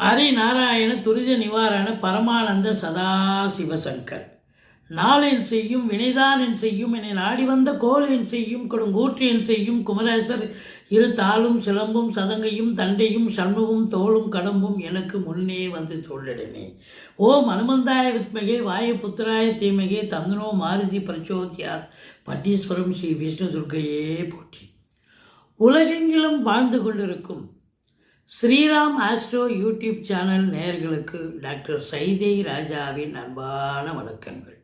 ஹரி நாராயண துரித நிவாரண பரமானந்த சதாசிவசங்கர். நாளின் செய்யும் வினைதானின் செய்யும் என்னை நாடி வந்த கோலின் செய்யும் கொடுங்கூற்றியின் செய்யும் குமரேசர் இரு தாளும் சிலம்பும் சதங்கையும் தண்டையும் சண்முகம் தோளும் கடம்பும் எனக்கு முன்னே வந்து சொல்லிடனே ஓம் அனுமந்தாய வித்மகே வாய புத்திராய தீமகே தந்தனோ மாருதி பிரச்சோத்தியார் பட்டீஸ்வரம் ஸ்ரீ விஷ்ணு துர்க்கையே போற்றி. உலகெங்கிலும் வாழ்ந்து கொண்டிருக்கும் ஸ்ரீராம் ஆஸ்ட்ரோ யூடியூப் சேனல் நேயர்களுக்கு டாக்டர் சைதை ராஜாவின் அன்பான வணக்கங்கள்.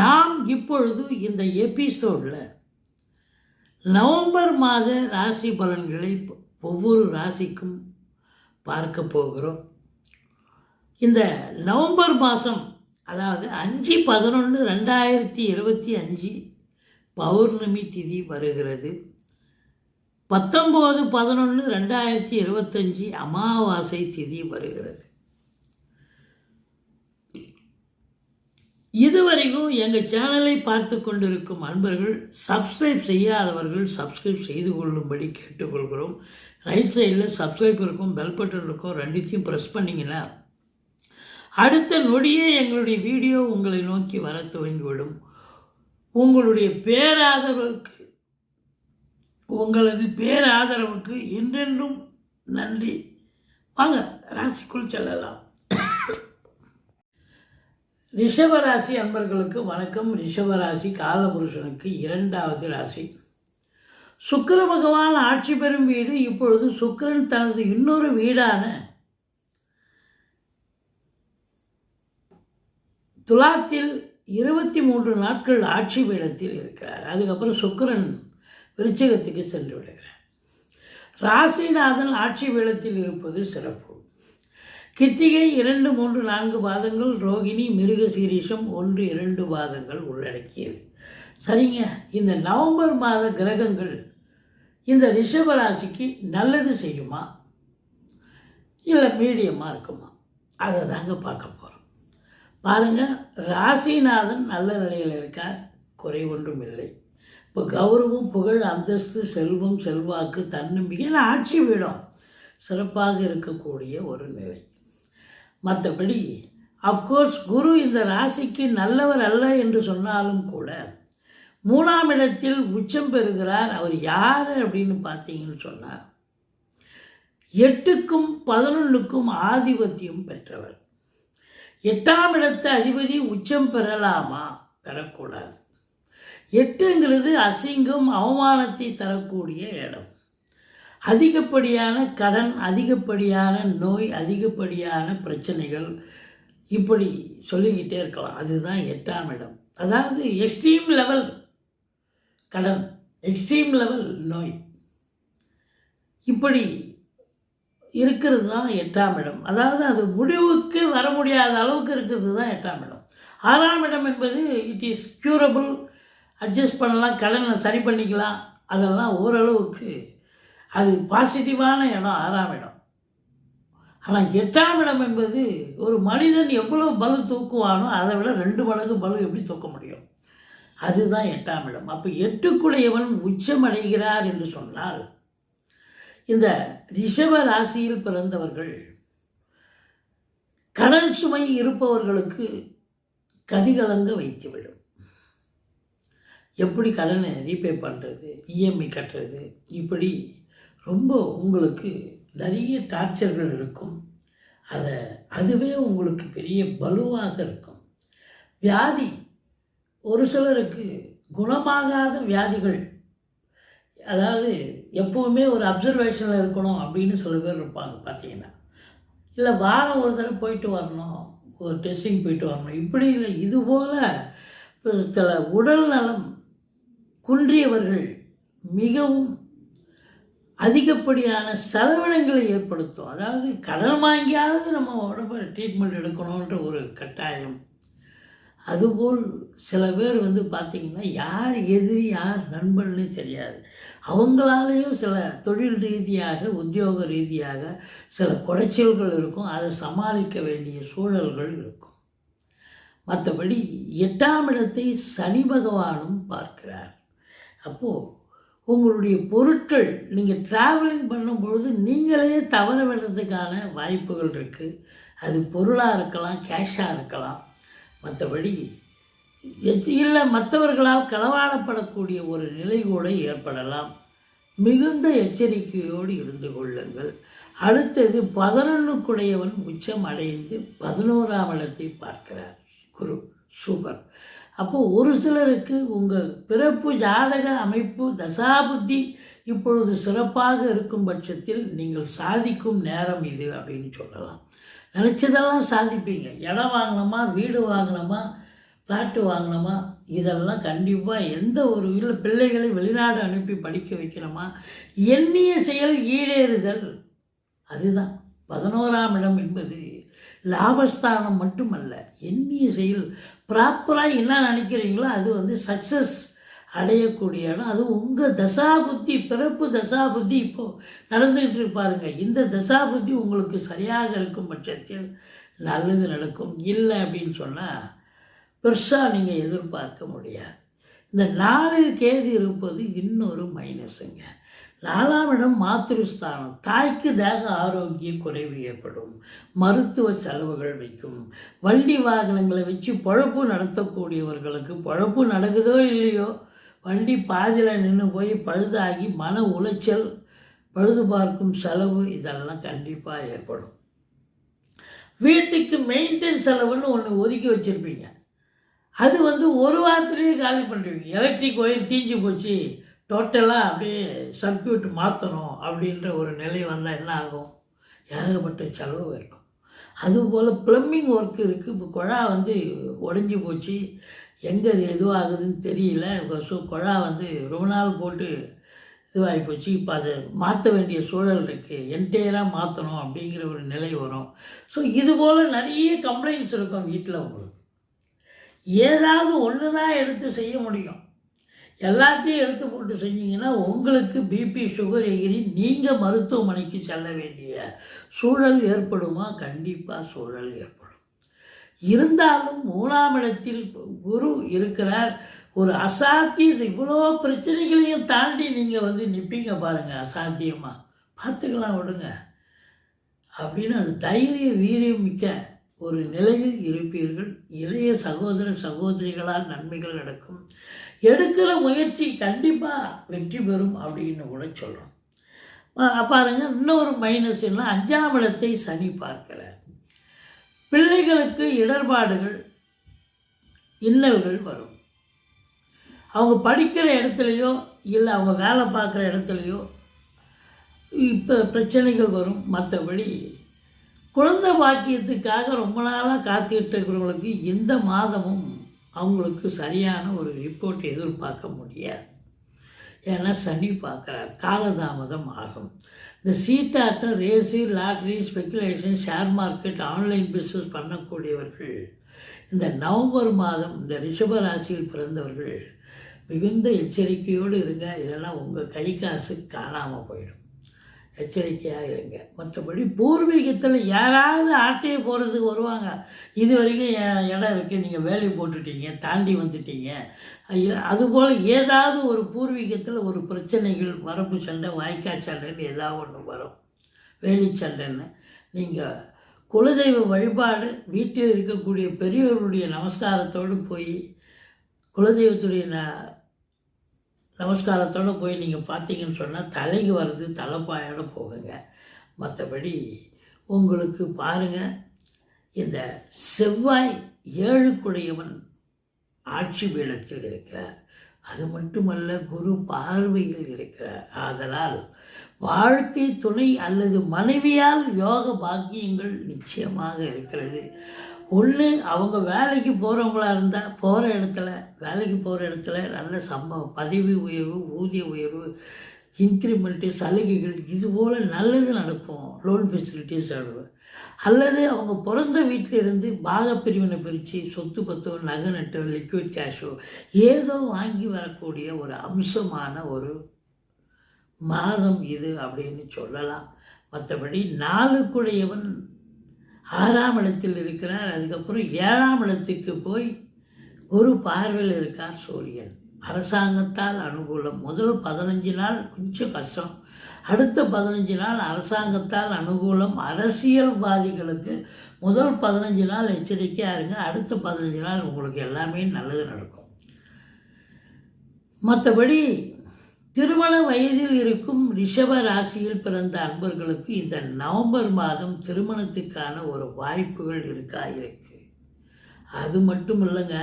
நாம் இப்பொழுது இந்த எபிசோடில் நவம்பர் மாத ராசி பலன்களை ஒவ்வொரு ராசிக்கும் பார்க்க போகிறோம். இந்த நவம்பர் மாதம் அதாவது அஞ்சு பதினொன்று ரெண்டாயிரத்தி இருபத்தி அஞ்சு பௌர்ணமி திதி வருகிறது. பத்தொம்போது பதினொன்று ரெண்டாயிரத்தி இருபத்தஞ்சி அமாவாசை திதி வருகிறது. இதுவரைக்கும் எங்கள் சேனலை பார்த்து கொண்டிருக்கும் அன்பர்கள் சப்ஸ்கிரைப் செய்யாதவர்கள் சப்ஸ்கிரைப் செய்து கொள்ளும்படி கேட்டுக்கொள்கிறோம். ரைட் சைடில் சப்ஸ்கிரைப் இருக்கும் பெல் பட்டன் இருக்கும் ரெண்டுத்தையும் ப்ரெஸ் பண்ணிங்கன்னா அடுத்த நொடியே எங்களுடைய வீடியோ உங்களை நோக்கி வர துவங்கிவிடும். உங்களுடைய பேராதரவுக்கு உங்களது பேராதரவுக்கு என்றென்றும் நன்றி. வாங்க ராசிக்குள் செல்லலாம். ரிஷபராசி அன்பர்களுக்கு வணக்கம். ரிஷபராசி காலபுருஷனுக்கு இரண்டாவது ராசி. சுக்கர பகவான் ஆட்சி பெறும் வீடு. இப்பொழுது சுக்கிரன் தனது இன்னொரு வீடான துலாத்தில் இருபத்தி மூன்று நாட்கள் ஆட்சி பீடத்தில் இருக்கிறார். அதுக்கப்புறம் சுக்கிரன் விருச்சகத்துக்கு சென்று விடுகிறார் ராசிநாதன் ஆட்சி வேளத்தில் இருப்பது சிறப்பு. கித்திகை இரண்டு மூன்று நான்கு பாதங்கள் ரோகிணி மிருக சீரீஷம் ஒன்று இரண்டு பாதங்கள் உள்ளடக்கியது. சரிங்க இந்த நவம்பர் மாத கிரகங்கள் இந்த ரிஷப ராசிக்கு நல்லது செய்யுமா? இல்லை மீடியமாக இருக்குமா? அதை தாங்க பார்க்க போகிறோம் பாருங்கள் ராசிநாதன் நல்ல நிலையில் இருக்கார் குறை ஒன்றும் இல்லை. இப்போ கௌரவம் புகழ் அந்தஸ்து செல்வம் செல்வாக்கு தன்னம்பிக்கையில் ஆட்சி விடும். சிறப்பாக இருக்கக்கூடிய ஒரு நிலை. மற்றபடி அஃப்கோர்ஸ் குரு இந்த ராசிக்கு நல்லவர் அல்ல என்று சொன்னாலும் கூட மூணாம் இடத்தில் உச்சம் பெறுகிறார். அவர் யார் அப்படின்னு பார்த்தீங்கன்னு சொன்னார் எட்டுக்கும் பதினொன்றுக்கும் ஆதிபத்தியம் பெற்றவர். எட்டாம் இடத்து அதிபதி உச்சம் பெறலாமா? பெறக்கூடாது. எட்டுங்கிறது அசிங்கம் அவமானத்தை தரக்கூடிய இடம். அதிகப்படியான கடன் அதிகப்படியான நோய் அதிகப்படியான பிரச்சனைகள் இப்படி சொல்லிக்கிட்டே இருக்கலாம். அதுதான் எட்டாம் இடம். அதாவது எக்ஸ்ட்ரீம் லெவல் கடன் எக்ஸ்ட்ரீம் லெவல் நோய். இப்படி இருக்கிறது தான் எட்டாம் இடம். அதாவது அது முடிவுக்கு வர முடியாத அளவுக்கு இருக்கிறது தான் எட்டாம் இடம். ஆறாம் இடம் என்பது இட் இஸ் க்யூரபிள் அட்ஜஸ்ட் பண்ணலாம் கடனை சரி பண்ணிக்கலாம். அதெல்லாம் ஓரளவுக்கு அது பாசிட்டிவான இடம் ஆறாம் இடம். ஆனால் எட்டாம் இடம் என்பது ஒரு மனிதன் எவ்வளோ பலு தூக்குவானோ அதை விட ரெண்டு மடங்கு பலு எப்படி தூக்க முடியும்? அதுதான் எட்டாம் இடம். அப்போ எட்டுக்குடையவன் உச்சம் அடைகிறார் என்று சொன்னால் இந்த ரிஷப ராசியில் பிறந்தவர்கள் கடன் சுமை இருப்பவர்களுக்கு கதிகலங்க வைத்துவிடும். எப்படி கடனை ரீபே பண்ணுறது இஎம்ஐ கட்டுறது இப்படி ரொம்ப உங்களுக்கு நிறைய டார்ச்சர்கள் இருக்கும். அதை அதுவே உங்களுக்கு பெரிய பலுவாக இருக்கும். வியாதி ஒரு சிலருக்கு குணமாகாத வியாதிகள் அதாவது எப்போவுமே ஒரு அப்சர்வேஷனில் இருக்கணும் அப்படின்னு சில பேர் இருப்பாங்க பார்த்தீங்கன்னா. இல்லை வாரம் ஒரு தடவை போயிட்டு வரணும் ஒரு டெஸ்டிங் போயிட்டு வரணும். இப்படி இல்லை இதுபோல் சில உடல் நலம் குன்றியவர்கள் மிகவும் அதிகப்படியான செலவினங்களை ஏற்படுத்தும். அதாவது கடன் வாங்கியாவது நம்ம உடம்பு ட்ரீட்மெண்ட் எடுக்கணுன்ற ஒரு கட்டாயம். அதுபோல் சில பேர் வந்து பார்த்திங்கன்னா யார் எதிரி யார் நண்பன்னு தெரியாது. அவங்களாலேயும் சில தொழில் ரீதியாக உத்தியோக ரீதியாக சில குறைச்சல்கள் இருக்கும். அதை சமாளிக்க வேண்டிய சூழல்கள் இருக்கும். மற்றபடி எட்டாம் இடத்தை சனி பகவானும் பார்க்கிறார். அப்போது உங்களுடைய பொருட்கள் நீங்கள் ட்ராவலிங் பண்ணும்பொழுது நீங்களே தவற விடுறதுக்கான வாய்ப்புகள் இருக்குது அது பொருளாக இருக்கலாம் கேஷாக இருக்கலாம். மற்றபடி இல்லை மற்றவர்களால் களவாடப்படக்கூடிய ஒரு நிலை கூட ஏற்படலாம். மிகுந்த எச்சரிக்கையோடு இருந்து கொள்ளுங்கள். அடுத்தது பதினொன்றுக்குடையவன் உச்சம் அடைந்து பதினோராம் இடத்தை பார்க்கிறார். குரு. சூப்பர் அப்போது ஒரு சிலருக்கு உங்கள் பிறப்பு ஜாதக அமைப்பு தசாபுத்தி இப்பொழுது சிறப்பாக இருக்கும் பட்சத்தில் நீங்கள் சாதிக்கும் நேரம் இது அப்படின்னு சொல்லலாம். நினச்சதெல்லாம் சாதிப்பீங்க. இடம் வாங்கினோமா வீடு வாங்கினோமா ஃப்ளாட்டு வாங்கினோமா இதெல்லாம் கண்டிப்பாக எந்த ஒரு இல்லை பிள்ளைகளை வெளிநாடு அனுப்பி படிக்க வைக்கணுமா எண்ணிய செயல் ஈடேறுதல் அதுதான். பதினோராம் இடம் என்பது லாபஸ்தானம் மட்டுமல்ல எண்ணிய செயல். ப்ராப்பராக என்ன நினைக்கிறீங்களோ அது வந்து சக்ஸஸ் அடையக்கூடிய இடம். அது உங்கள் தசாபுத்தி பிறப்பு தசாபுத்தி இப்போது நடந்துக்கிட்டு இருப்பாருங்க இந்த தசாபுத்தி உங்களுக்கு சரியாக இருக்கும் பட்சத்தில் நல்லது நடக்கும். இல்லை அப்படின்னு சொன்னால் பெருசாக நீங்கள் எதிர்பார்க்க முடியாது. இந்த நாளில் கேது இருப்பது இன்னொரு மைனஸுங்க நாலாம் இடம் மாத்திருஸ்தானம் தாய்க்கு தேக ஆரோக்கிய குறைவு ஏற்படும். மருத்துவ செலவுகள் வைக்கும். வண்டி வாகனங்களை வச்சு பொழப்பு நடத்தக்கூடியவர்களுக்கு பொழப்பு நடக்குதோ இல்லையோ? வண்டி பாதியில் நின்று போய் பழுதாகி மன உளைச்சல் பழுது பார்க்கும் செலவு இதெல்லாம் கண்டிப்பாக ஏற்படும். வீட்டுக்கு மெயின்டெயின் செலவுன்னு ஒன்று ஒதுக்கி வச்சுருப்பீங்க. அது வந்து ஒரு வாரத்துலேயே காலி பண்ணுறீங்க எலக்ட்ரிக் ஒயர் தீஞ்சு போச்சு. டோட்டலாக அப்படியே சர்க்கியூட் மாற்றணும் அப்படின்ற ஒரு நிலை வந்தால் என்ன ஆகும்? ஏகப்பட்ட செலவு இருக்கும். அதுபோல் ப்ளம்பிங் ஒர்க் இருக்குது இப்போ குழா வந்து உடஞ்சி போச்சு. எங்கே அது எதுவாகுதுன்னு தெரியல. இப்போ ஸோ குழா வந்து ரொம்ப நாள் போட்டு இதுவாகி போச்சு. இப்போ அதை மாற்ற வேண்டிய சூழல் இருக்குது என்டையராக மாற்றணும் அப்படிங்கிற ஒரு நிலை வரும். ஸோ இது போல் நிறைய கம்ப்ளைண்ட்ஸ் இருக்கும் வீட்டில் உங்களுக்கு. ஏதாவது ஒன்று தான் எடுத்து செய்ய முடியும். எல்லாத்தையும் எடுத்து போட்டு செஞ்சீங்கன்னா உங்களுக்கு பிபி சுகர் எகிரி நீங்கள் மருத்துவமனைக்கு செல்ல வேண்டிய சூழல் ஏற்படுமா? கண்டிப்பாக சூழல் ஏற்படும். இருந்தாலும் மூணாம் இடத்தில் குரு இருக்கிறார். ஒரு அசாத்தியத்தை இவ்வளோ பிரச்சனைகளையும் தாண்டி நீங்கள் வந்து நிற்பீங்க பாருங்கள் அசாத்தியமாக பார்த்துக்கலாம் விடுங்க. அப்படின்னு அது தைரிய வீரியம் மிக்க ஒரு நிலையில் இருப்பீர்கள். இளைய சகோதர சகோதரிகளால் நன்மைகள் நடக்கும். எடுக்கிற முயற்சி கண்டிப்பாக வெற்றி பெறும் அப்படின்னு கூட சொல்கிறோம் பாருங்க இன்னொரு மைனஸ் என்ன? அஞ்சாம் இடத்தை சனி பார்க்கிறார். பிள்ளைகளுக்கு இடர்பாடுகள் இன்னல்கள் வரும். அவங்க படிக்கிற இடத்துலையோ இல்லை அவங்க வேலை பார்க்குற இடத்துலையோ இப்போ பிரச்சனைகள் வரும். மற்றபடி குழந்தை பாக்கியத்துக்காக ரொம்ப நாளாக காத்துக்கிட்டு இருக்கிறவங்களுக்கு இந்த மாதமும் அவங்களுக்கு சரியான ஒரு ரிப்போர்ட் எதிர்பார்க்க முடியாது. ஏன்னா சனி பார்க்குறார். காலதாமதம் ஆகும். இந்த சீட்டாட்டம் race lottery speculation share market online business பண்ணக்கூடியவர்கள் இந்த நவம்பர் மாதம் இந்த ரிஷப ராசியில் பிறந்தவர்கள் மிகுந்த எச்சரிக்கையோடு இருங்க. இல்லைன்னா உங்கள் கை காசு காணாமல் போயிடும். எச்சரிக்கையாக இருங்க மற்றபடி பூர்வீகத்தில் யாராவது ஆட்டையை போகிறதுக்கு வருவாங்க. இது வரைக்கும் இடம் இருக்குது நீங்கள் வேலையை போட்டுட்டீங்க தாண்டி வந்துட்டீங்க. அதுபோல் ஏதாவது ஒரு பூர்வீகத்தில் ஒரு பிரச்சனைகள் வரப்பு சண்டை வாய்க்கால் சண்டைன்னு ஏதாவது ஒன்று வரும். வேலி சண்டைன்னு. நீங்கள் குலதெய்வ வழிபாடு வீட்டில் இருக்கக்கூடிய பெரியவருடைய நமஸ்காரத்தோடு போய் குலதெய்வத்துடைய ந நமஸ்காரத்தோடு போய் நீங்கள் பார்த்தீங்கன்னு சொன்னால் தலைக்கு வர்றது தலைப்பாயோட போகுங்க. மற்றபடி உங்களுக்கு பாருங்கள் இந்த செவ்வாய் ஏழுக்குடையவன் ஆட்சி பீடத்தில் இருக்கிறார். அது மட்டுமல்ல குரு பார்வையில் இருக்கிறார். ஆதலால் வாழ்க்கை துணை அல்லது மனைவியால் யோக பாக்கியங்கள் நிச்சயமாக இருக்கிறது. ஒன்று அவங்க வேலைக்கு போகிறவங்களா இருந்தால் போகிற இடத்துல வேலைக்கு போகிற இடத்துல நல்ல சம்பவம் பதவி உயர்வு ஊதிய உயர்வு இன்க்ரிமெண்ட்டு சலுகைகள் இது போல் நல்லது நடக்கும் லோன் ஃபெசிலிட்டிஸ் அல்லது அவங்க பிறந்த வீட்டில் இருந்து பாகப்பிரிவினை பிரித்து சொத்து பத்தோ நகை நட்டோ லிக்விட் கேஷோ ஏதோ வாங்கி வரக்கூடிய ஒரு அம்சமான ஒரு மாதம் இது அப்படின்னு சொல்லலாம். மற்றபடி நாளுக்குடையவன் ஆறாம் இடத்தில் இருக்கிறார். அதுக்கப்புறம் ஏழாம் இடத்துக்கு போய் ஒரு பார்வையில் இருக்கார் சூரியன். அரசாங்கத்தால் அனுகூலம். முதல் பதினஞ்சு நாள் கொஞ்சம் கஷ்டம். அடுத்த பதினஞ்சு நாள் அரசாங்கத்தால் அனுகூலம். அரசியல்வாதிகளுக்கு முதல் பதினஞ்சு நாள் எச்சரிக்கையாக இருங்க. அடுத்த பதினஞ்சு நாள் உங்களுக்கு எல்லாமே நல்லது நடக்கும். மற்றபடி திருமண வயதில் இருக்கும் ரிஷப ராசியில் பிறந்த அன்பர்களுக்கு இந்த நவம்பர் மாதம் திருமணத்துக்கான ஒரு வாய்ப்புகள் இருக்கா இருக்கு. அது மட்டும் இல்லைங்க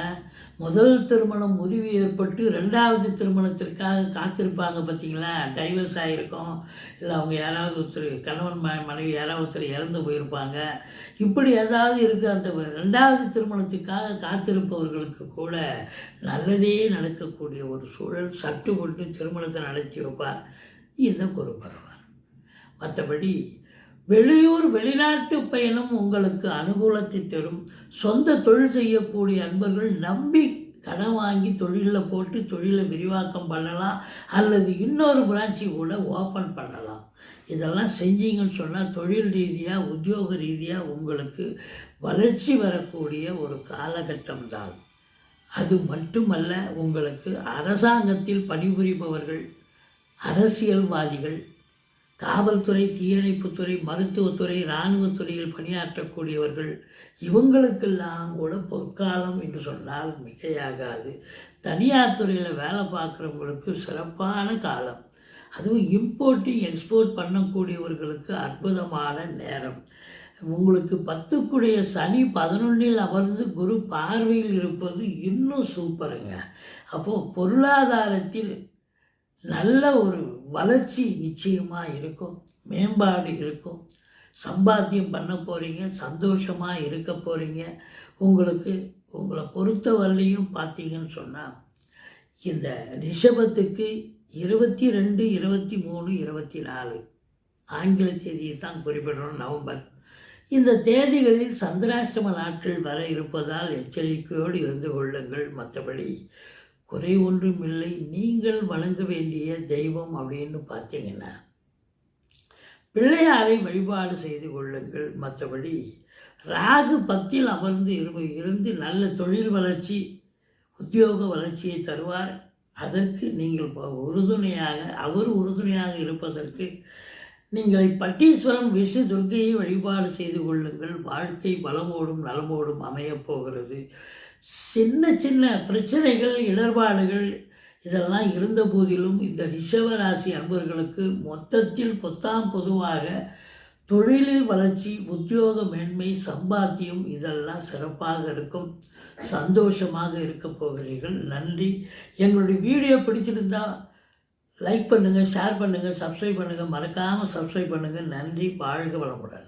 முதல் திருமணம் முறிவு ஏற்பட்டு ரெண்டாவது திருமணத்திற்காக காத்திருப்பாங்க பார்த்தீங்களா டைவர்ஸ் ஆகிருக்கும் இல்லை அவங்க யாராவது ஒருத்தர் கணவன் ம மனைவி யாராவது ஒருத்தர் இறந்து போயிருப்பாங்க. இப்படி ஏதாவது இருக்குது அந்த ரெண்டாவது திருமணத்துக்காக காத்திருப்பவர்களுக்கு கூட நல்லதே நடக்கக்கூடிய ஒரு சூழல் சட்டுப்பட்டு திருமணத்தை நடத்தி வைப்பார் இந்த ஒரு பரவாயில்ல. மற்றபடி வெளியூர் வெளிநாட்டு பயணம் உங்களுக்கு அனுகூலத்தை தரும். சொந்த தொழில் செய்யக்கூடிய அன்பர்கள் நம்பி கடன் வாங்கி தொழிலில் போட்டு தொழிலை விரிவாக்கம் பண்ணலாம். அல்லது இன்னொரு பிரான்ச்சி கூட ஓப்பன் பண்ணலாம். இதெல்லாம் செஞ்சீங்கன்னு சொன்னால் தொழில் ரீதியாக உத்தியோக ரீதியாக உங்களுக்கு வளர்ச்சி வரக்கூடிய ஒரு காலகட்டம் தான். அது மட்டுமல்ல உங்களுக்கு அரசாங்கத்தில் பணிபுரிபவர்கள் அரசியல்வாதிகள் காவல்துறை தீயணைப்புத்துறை மருத்துவத்துறை இராணுவத்துறையில் பணியாற்றக்கூடியவர்கள் இவங்களுக்கெல்லாம் கூட பொற்காலம் என்று சொன்னால் மிகையாகாது. தனியார் துறையில் வேலை பார்க்குறவங்களுக்கு சிறப்பான காலம். அதுவும் இம்போர்ட்டிங் எக்ஸ்போர்ட் பண்ணக்கூடியவர்களுக்கு அற்புதமான நேரம். உங்களுக்கு பத்துக்குடைய சனி பதினொன்றில் அமர்ந்து குரு பார்வையில் இருப்பது இன்னும் சூப்பருங்க. அப்போது பொருளாதாரத்தில் நல்ல ஒரு வளர்ச்சி நிச்சயமாக இருக்கும். மேம்பாடு இருக்கும். சம்பாத்தியம் பண்ண போகிறீங்க சந்தோஷமாக இருக்க போகிறீங்க உங்களுக்கு உங்களை பொறுத்த வரலையும் பார்த்தீங்கன்னு சொன்னால் இந்த ரிஷபத்துக்கு இருபத்தி ரெண்டு இருபத்தி மூணு இருபத்தி நாலு ஆங்கில தேதியை தான் குறிப்பிடணும் நவம்பர். இந்த தேதிகளில் சந்திராஷ்டம நாட்கள் வர இருப்பதால் எச்சரிக்கையோடு இருந்து கொள்ளுங்கள் மற்றபடி. குறை ஒன்றும் இல்லை நீங்கள் வழங்க வேண்டிய தெய்வம் அப்படின்னு பார்த்தீங்கன்னா பிள்ளையாரை வழிபாடு செய்து கொள்ளுங்கள். மற்றபடி ராகு பக்தியில் அமர்ந்து இரு இருந்து நல்ல தொழில் வளர்ச்சி உத்தியோக வளர்ச்சியை தருவார். அதற்கு நீங்கள் உறுதுணையாக அவர் உறுதுணையாக இருப்பதற்கு நீங்கள் பட்டீஸ்வரம் விஷ்ணு துர்க்கையை வழிபாடு செய்து கொள்ளுங்கள். வாழ்க்கை பலமோடும் நலமோடும் அமையப் போகிறது. சின்ன சின்ன பிரச்சனைகள் இடர்பாடுகள் இதெல்லாம் இருந்த போதிலும் இந்த ரிஷவராசி அன்பர்களுக்கு மொத்தத்தில் பொத்தாம் பொதுவாக தொழிலில் வளர்ச்சி உத்தியோக மேன்மை சம்பாத்தியம் இதெல்லாம் சிறப்பாக இருக்கும். சந்தோஷமாக இருக்க போகிறீர்கள். நன்றி. எங்களுடைய வீடியோ பிடிச்சிருந்தால் லைக் பண்ணுங்கள் ஷேர் பண்ணுங்கள் சப்ஸ்கிரைப் பண்ணுங்கள் மறக்காமல் சப்ஸ்கிரைப் பண்ணுங்கள் நன்றி. வாழ்க வளமுடன்.